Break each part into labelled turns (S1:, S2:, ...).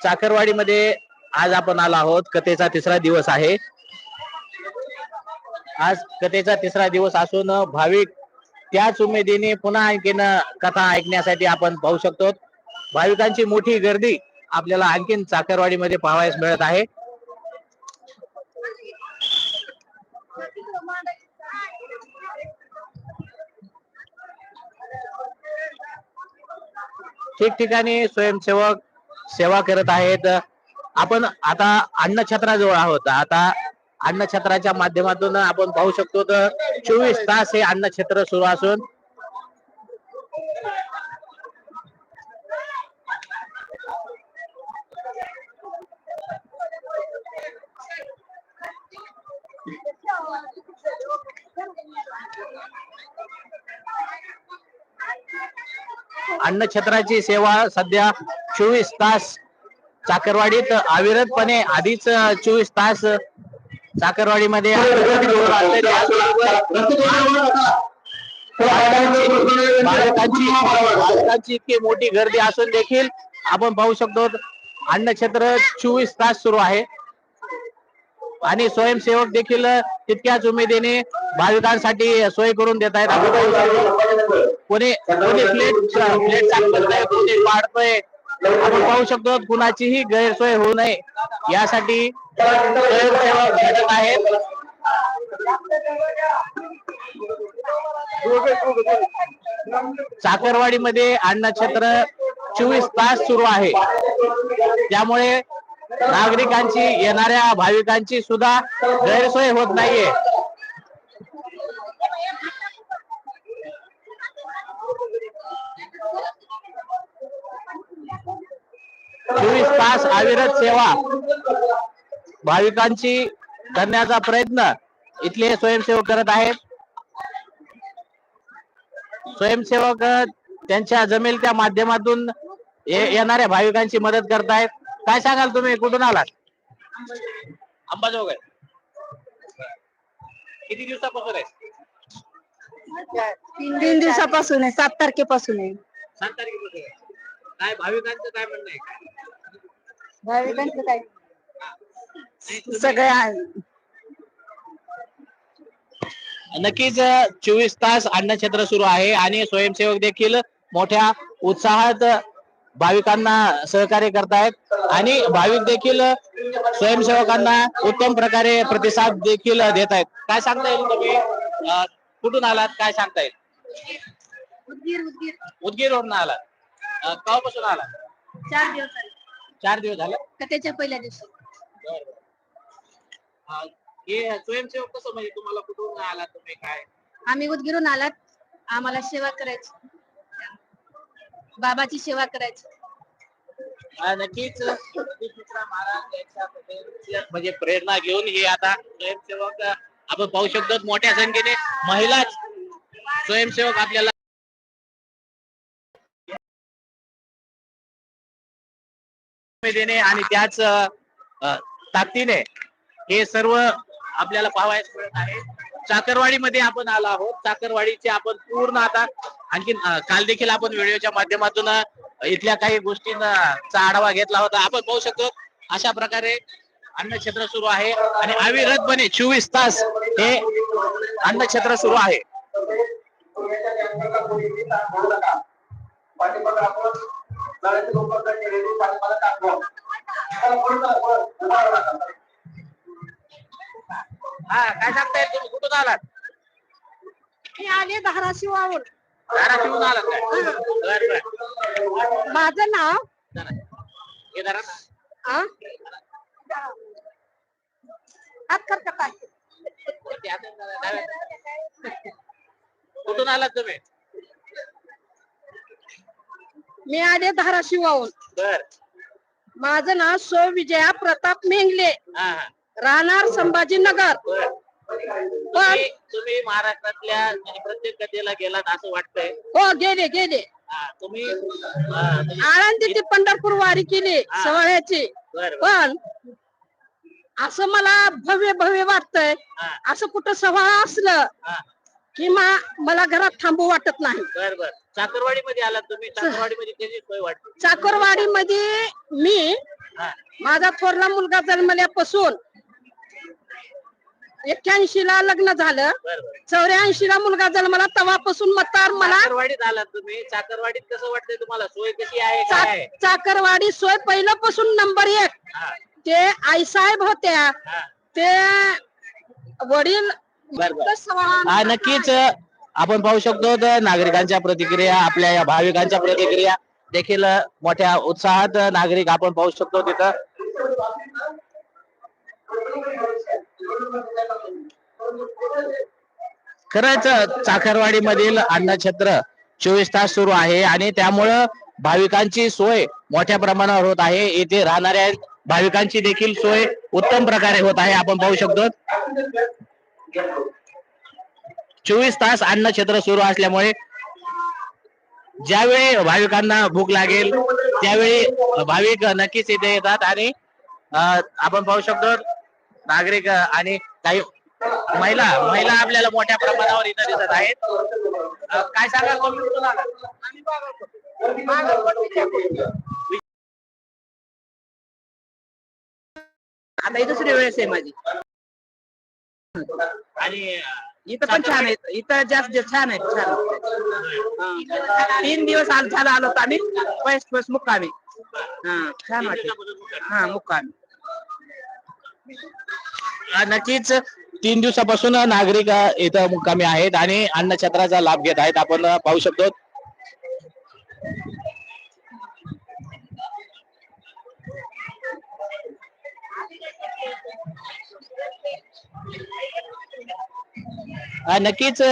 S1: चाकरवाडीमध्ये आज आपण आलो आहोत. कथेचा तिसरा दिवस आहे. आज कथेचा तिसरा दिवस असून भाविक त्याच उमेदीने पुन्हा आणखीन कथा ऐकण्यासाठी आपण पाहू शकतो. भाविकांची मोठी गर्दी आपल्याला आणखीन चाकरवाडीमध्ये पाहावयास मिळत आहे. ठिकठिकाणी स्वयंसेवक सेवा करत आहेत. आपण आता अन्नछत्राजवळ आहोत. आता अन्नछत्राच्या माध्यमातून आपण पाहू शकतो तर चोवीस तास हे अन्नछत्र सुरू असून अन्नछत्राची सेवा सध्या चोवीस तास चाकरवाडीत अविरतपणे आधीच चोवीस तास चाकरवाडीमध्ये बालकांची इतकी मोठी गर्दी असून देखील आपण पाहू शकतो अन्न क्षेत्र चोवीस तास सुरू आहे आणि स्वयंसेवक देखील तितक्याच उमेदीने भाविकांसाठी सोय करून देत आहेत कोणी कोणी प्लेट प्लेट कोणी पाडतोय आपण पाहू शकतो कुणाचीही गैरसोय होऊ नये. यासाठी स्वयंसेवक झटत आहेत. साखरवाडीमध्ये अन्नक्षेत्र चोवीस तास सुरू आहे. त्यामुळे नागरिकांची येणाऱ्या भाविकांची सुद्धा गैरसोय होत नाहीये. चोवीस तास अविरत सेवा. भाविकांची करण्याचा प्रयत्न. इथले स्वयंसेवक करत आहेत. स्वयंसेवक त्यांच्या जमेल त्या माध्यमातून ये- येणाऱ्या भाविकांची मदत करतायत. काय सांगाल तुम्ही? कुठून आलात? अंबाजोगाई. किती दिवसापासून आहे?
S2: तीन तीन दिवसापासून आहे. सात तारखेपासून आहे.
S1: सात तारखेपासून काय भाविकांचं काय म्हणणं आहे?
S2: भाविकांचं काय? सगळ्या
S1: नक्कीच चोवीस तास अन्नछत्र सुरू आहे आणि स्वयंसेवक देखील मोठ्या उत्साहात भाविकांना सहकार्य करतायत. आणि भाविक देखील स्वयंसेवकांना उत्तम प्रकारे प्रतिसाद देखील देत आहेत काय सांगता येईल तुम्ही? अं, कुठून आलात? काय सांगता येईल?
S2: उदगीर उदगीर.
S1: उदगीर वरून आलात. अं, केव्हापासून आलात?
S2: चार दिवस
S1: चार दिवस झाले?
S2: कथेच्या पहिल्या दिवशी?
S1: बरं, बरं. अं, हे स्वयंसेवक कसं म्हणजे तुम्हाला कुठून आलात तुम्ही काय?
S2: आम्ही उदगीरून आलात. आम्हाला सेवा करायची. बाबाची सेवा करायची.
S1: हा, नक्कीच. महाराज म्हणजे प्रेरणा घेऊन हे आता स्वयंसेवक आपण पाहू शकतो मोठ्या संख्येने महिलाच स्वयंसेवक आपल्याला देणे आणि त्याच ताकदीने हे सर्व आपल्याला पाहावयास मिळत आहे. चाकरवाडीमध्ये आपण आलो आहोत. चाकरवाडीचे आपण पूर्ण आता आणखी काल देखील आपण व्हिडिओच्या माध्यमातून इथल्या काही गोष्टींचा आढावा घेतला होता. आपण पाहू शकतो अशा प्रकारे अन्न क्षेत्र सुरू आहे आणि अविरतपणे चोवीस तास हे अन्न क्षेत्र सुरू आहे. हा काय सांगताय? तुम्ही कुठून आलात?
S2: मी आले धाराशिवावरून
S1: धाराशिवून आलात काय? बर बर.
S2: माझं नाव?
S1: जरा. हे धरा ना.
S2: आ? हात खर्च काय
S1: वरती हातात धरा, डाव्या. कुठून आलात तुम्ही?
S2: मी आले धाराशिवाहून.
S1: बर.
S2: माझं नाव सो विजया प्रताप मेंगले.
S1: हा हा.
S2: राहणार संभाजीनगर.
S1: बर.
S2: पण
S1: तुम्ही तुम्ही महाराष्ट्रातल्या म्हणजे प्रत्येक कथेला गेलात असं वाटतंय.
S2: हो गेले गेले.
S1: हा, तुम्ही हा, म्हणजे-
S2: आळंदी ते पंढरपूर वारी केली
S1: हा.
S2: सवळ्याची
S1: बर बर.
S2: पण असं मला भव्य भव्य वाटतंय.
S1: हा,
S2: असं कुठं सोहळा असलं
S1: हा.
S2: की मा मला घरात थांबू वाटत नाही.
S1: बर बर. चाकरवाडी मध्ये आलात तुम्ही. चाकरवाडी मध्ये त्याची सोय वाटते.
S2: चाकरवाडी मध्ये मी
S1: हा.
S2: माझा थोरला मुलगा जन्मल्यापासून एक्क्याऐंशी ला लग्न झालं.
S1: बरं बरं.
S2: चौऱ्याऐंशी ला मुलगा जन्मला तेव्हापासून मतार मला
S1: चाकरवाडीत आलात तुम्ही. चाकरवाडीत कसं वाटतंय तुम्हाला? सोय कशी आहे? काय आहे?
S2: चा- चाकरवाडी सोय पहिल्यापासून नंबर एक.
S1: हा,
S2: ते आईसाहेब होत्या.
S1: हा.
S2: ते वडील
S1: बरं, बरं.
S2: सवा-
S1: हा नक्कीच आपण पाहू शकतो तर नागरिकांच्या प्रतिक्रिया आपल्या या भाविकांच्या प्रतिक्रिया देखील मोठ्या उत्साहात नागरिक आपण पाहू शकतो तिथं. खरंच चाकरवाडी मधील अन्नछत्र चोवीस तास सुरू आहे आणि त्यामुळं भाविकांची सोय मोठ्या प्रमाणावर होत आहे. येथे राहणाऱ्या भाविकांची देखील सोय उत्तम प्रकारे होत आहे. आपण पाहू शकतो. चोवीस तास अन्न क्षेत्र सुरू असल्यामुळे ज्यावेळी भाविकांना भूक लागेल त्यावेळी भाविक नक्कीच इथे येतात आणि आपण पाहू शकतो नागरिक आणि काही महिला महिला आपल्याला मोठ्या प्रमाणावर इथं दिसत आहेत. काय सांगा
S3: आता ही दुसरी वेळेस आहे माझी.
S1: आणि
S3: इथं पण छान आहे. इथं जास्त छान आहे छान तीन दिवस आल झाला आलो होतो आम्ही. फर्स्ट फर्स्ट मुक्कामी. हा छान वाटते हा मुक्कामी.
S1: नक्कीच तीन दिवसापासून नागरिक इथं मुक्कामी आहेत आणि अन्नछत्राचा लाभ घेत आहेत. आपण पाहू शकतो. नक्कीच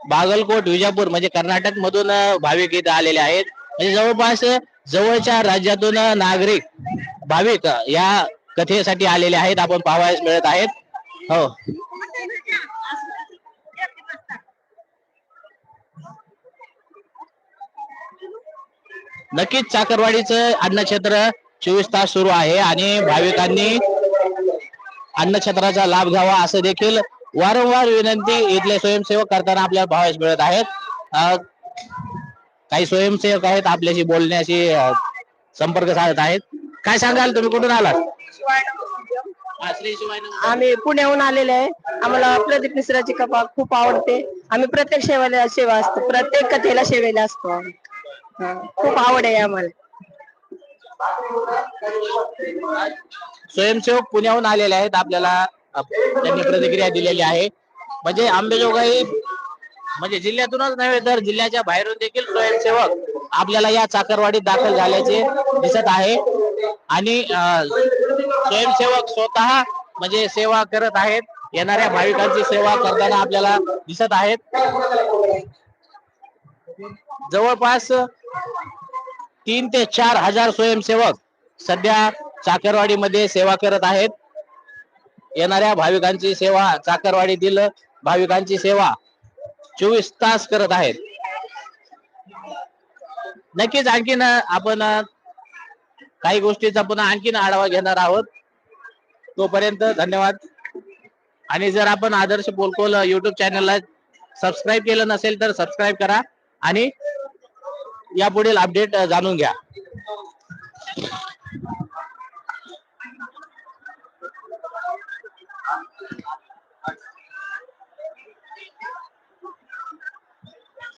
S1: बागलकोट विजापूर म्हणजे कर्नाटक मधून भाविक इथं आलेले आहेत. म्हणजे जवळपास जवळच्या राज्यातून नागरिक भाविक या कथेसाठी आलेले आहेत. आपण पाहावयास मिळत आहेत. हो. नक्कीच चाकरवाडीचं अन्नक्षेत्र चोवीस तास सुरू आहे आणि भाविकांनी अन्नक्षेत्राचा लाभ घ्यावा असं देखील वारंवार विनंती इथले स्वयंसेवक करताना आपल्याला पाहावयास मिळत आहेत. काही स्वयंसेवक आहेत आपल्याशी बोलण्याशी संपर्क साधत आहेत. काय सांगाल तुम्ही कुठून आलात?
S2: आम्ही पुण्याहून आलेले आहे. आम्हाला प्रदीप मिश्राची कपा खूप आवडते. आम्ही प्रत्येक सेवेला सेवा असतो. प्रत्येक कथेला सेवेला असतो खूप आवड आहे आम्हाला.
S1: स्वयंसेवक पुण्याहून आलेले आहेत. आपल्याला त्यांनी प्रतिक्रिया दिलेली आहे. म्हणजे आंबेजोगाई म्हणजे जिल्ह्यातूनच नव्हे तर जिल्ह्याच्या बाहेरून देखील स्वयंसेवक आपल्याला या चाकरवाडीत दाखल झाल्याचे दिसत आहे. आणि स्वयंसेवक स्वतः म्हणजे सेवा करत आहेत. येणाऱ्या भाविकांची सेवा करताना आपल्याला दिसत आहेत. जवळपास तीन ते चार हजार स्वयंसेवक सध्या चाकरवाडीमध्ये सेवा करत आहेत. येणाऱ्या भाविकांची सेवा चाकरवाडीतील भाविकांची सेवा. चोवीस तास करत आहेत. नक्कीच आणखीन आपण काही गोष्टीचा पुन्हा आणखीन आढावा घेणार आहोत. तोपर्यंत धन्यवाद. आणि जर आपण आदर्श बोलकोल युट्यूब चॅनलला सबस्क्राईब केलं नसेल तर सबस्क्राईब करा. आणि यापुढील अपडेट जाणून घ्या.